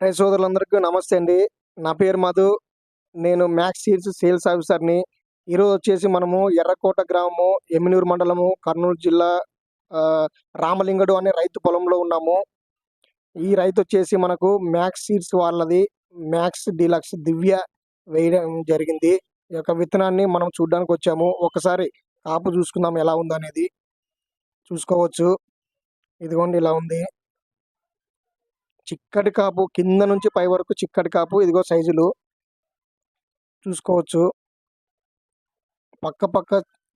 రైతు సోదరులందరికీ నమస్తే అండి. నా పేరు మధు. నేను మ్యాక్స్ సీల్స్ సేల్స్ ఆఫీసర్ని. ఈరోజు వచ్చేసి మనము ఎర్రకోట గ్రామము ఎమ్మినూరు మండలము కర్నూలు జిల్లా రామలింగడు అనే రైతు పొలంలో ఉన్నాము. ఈ రైతు వచ్చేసి మనకు మ్యాక్స్ సీడ్స్ వాళ్ళది. మ్యాక్స్ డీలక్స్ దివ్య వేయడం జరిగింది. ఈ యొక్క విత్తనాన్ని మనం చూడడానికి వచ్చాము. ఒకసారి కాపు చూసుకుందాం ఎలా ఉందనేది. చూసుకోవచ్చు. ఇదిగోండి ఇలా ఉంది. చిక్కటి కాపు కింద నుంచి పై వరకు చిక్కటి కాపు ఇదిగో సైజులు. చూసుకోవచ్చు. పక్క పక్క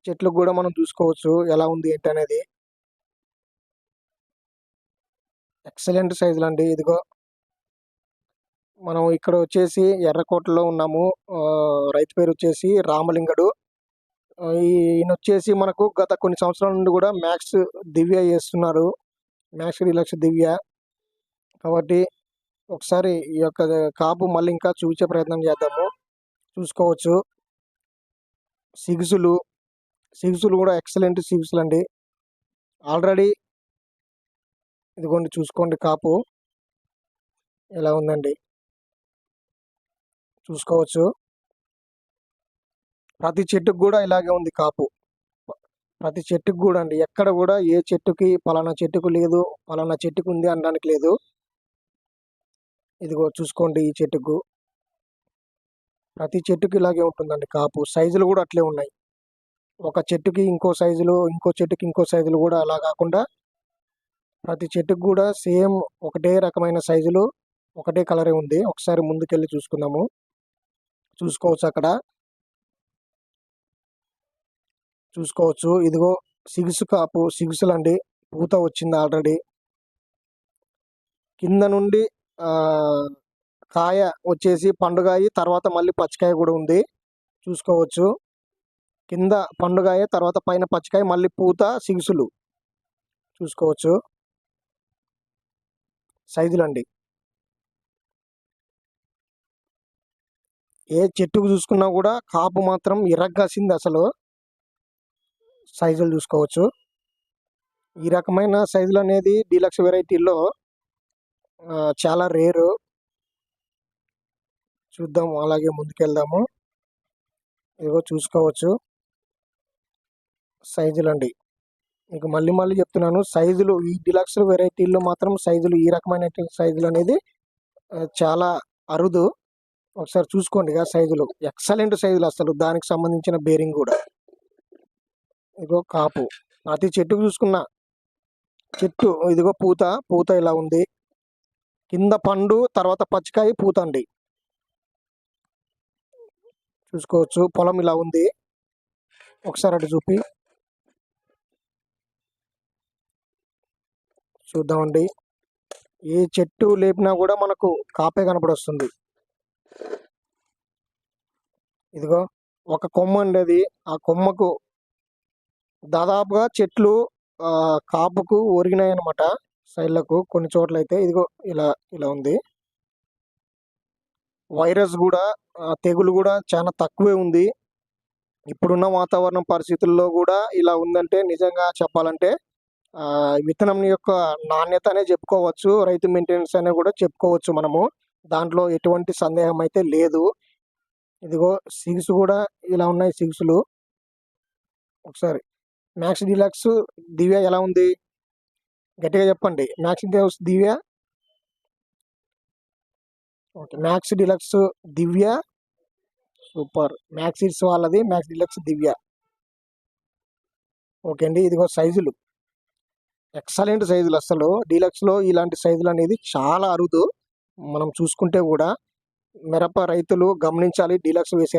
చెట్లు కూడా మనం చూసుకోవచ్చు. ఎలా ఉంది ఏంటి అనేది. ఎక్సలెంట్ సైజులు అండి. ఇదిగో. మనం ఇక్కడ వచ్చేసి ఎర్రకోటలో ఉన్నాము. రైతు పేరు వచ్చేసి రామలింగడు. ఈయన వచ్చేసి మనకు గత కొన్ని సంవత్సరాల నుండి కూడా మ్యాక్స్ దివ్య చేస్తున్నారు. Max Relax Divya. కాబట్టి ఒకసారి ఈ యొక్క కాపు మళ్ళీ ఇంకా చూపించే ప్రయత్నం చేద్దాము. చూసుకోవచ్చు. సిగ్సులు. సిగ్సులు కూడా ఎక్సలెంట్ సిగ్సులు అండి. ఆల్రెడీ ఇదిగోండి చూసుకోండి కాపు. ఎలా ఉందండి? చూసుకోవచ్చు. ప్రతి చెట్టుకు కూడా ఇలాగే ఉంది కాపు. ప్రతి చెట్టుకు కూడా అండి. ఎక్కడ కూడా ఏ చెట్టుకి పలానా చెట్టుకు లేదు పలానా చెట్టుకు ఉంది అనడానికి లేదు. ఇదిగో చూసుకోండి ఈ చెట్టుకు. ప్రతి చెట్టుకి ఇలాగే ఉంటుందండి కాపు. సైజులు కూడా అట్లే ఉన్నాయి. ఒక చెట్టుకి ఇంకో సైజులు ఇంకో చెట్టుకి ఇంకో సైజులు కూడా అలా కాకుండా ప్రతి చెట్టుకు కూడా సేమ్ ఒకటే రకమైన సైజులు ఒకటే కలరే ఉంది. ఒకసారి ముందుకెళ్ళి చూసుకుందాము. చూసుకోవచ్చు అక్కడ. చూసుకోవచ్చు. ఇదిగో సిగుసు కాపు సిగుసులండి. పూత వచ్చింది ఆల్రెడీ. కింద నుండి కాయ వచ్చేసి పండుగాయ తర్వాత మళ్ళీ పచ్చికాయ కూడా ఉంది. చూసుకోవచ్చు. కింద పండుగాయ తర్వాత పైన పచ్చికాయ మళ్ళీ పూత సిగుసులు. చూసుకోవచ్చు. సైజులండి. ఏ చెట్టుకు చూసుకున్నా కూడా కాపు మాత్రం ఇరగ్గాసింది అసలు. సైజులు చూసుకోవచ్చు. ఈ రకమైన సైజులు అనేది డీలక్స్ వెరైటీల్లో చాలా రేరు. చూద్దాం అలాగే ముందుకెళ్దాము. ఇదిగో చూసుకోవచ్చు. సైజులు అండి మీకు మళ్ళీ మళ్ళీ చెప్తున్నాను. సైజులు ఈ డిలక్స్ వెరైటీల్లో మాత్రం సైజులు ఈ రకమైన సైజులు అనేది చాలా అరుదు. ఒకసారి చూసుకోండి ఇక సైజులు. ఎక్సలెంట్ సైజులు అసలు. దానికి సంబంధించిన బేరింగ్ కూడా. ఇదిగో కాపు. ప్రతి చెట్టుకు చూసుకున్న చెట్టు. ఇదిగో పూత. పూత ఇలా ఉంది. కింద పండు తర్వాత పచ్చికాయ పూతండి. చూసుకోవచ్చు. పొలం ఇలా ఉంది. ఒకసారి అటు చూపి. చూద్దామండి. ఏ చెట్టు లేపినా కూడా మనకు కాపే కనపడొస్తుంది. ఇదిగో ఒక కొమ్మ అండి అది. ఆ కొమ్మకు దాదాపుగా చెట్లు ఆ, కాపుకు ఒరిగినాయి అనమాట సైడ్లకు కొన్ని చోట్ల అయితే ఇదిగో ఇలా ఇలా ఉంది. వైరస్ కూడా తెగులు కూడా చాలా తక్కువే ఉంది. ఇప్పుడున్న వాతావరణ పరిస్థితుల్లో కూడా ఇలా ఉందంటే నిజంగా చెప్పాలంటే విత్తనం యొక్క నాణ్యత అనే చెప్పుకోవచ్చు రైతు మెయింటెనెన్స్ అనే కూడా చెప్పుకోవచ్చు మనము. దాంట్లో ఎటువంటి సందేహం అయితే లేదు. ఇదిగో సిగ్స్ కూడా ఇలా ఉన్నాయి సిగ్స్లు ఒకసారి మ్యాక్స్ డిలక్స్ దివ్య ఎలా ఉంది? గట్టిగా చెప్పండి. Max Deluxe Divya okay. Max Deluxe Divya super Max it's వాళ్ళది మ్యాక్స్ డిలక్స్ దివ్య ఓకే అండి. ఇదిగో సైజులు. ఎక్సలెంట్ సైజులు. అసలు డీలక్స్లో ఇలాంటి సైజులు అనేది చాలా అరుదు. మనం చూసుకుంటే కూడా మిరప రైతులు గమనించాలి. డీలక్స్ వేసే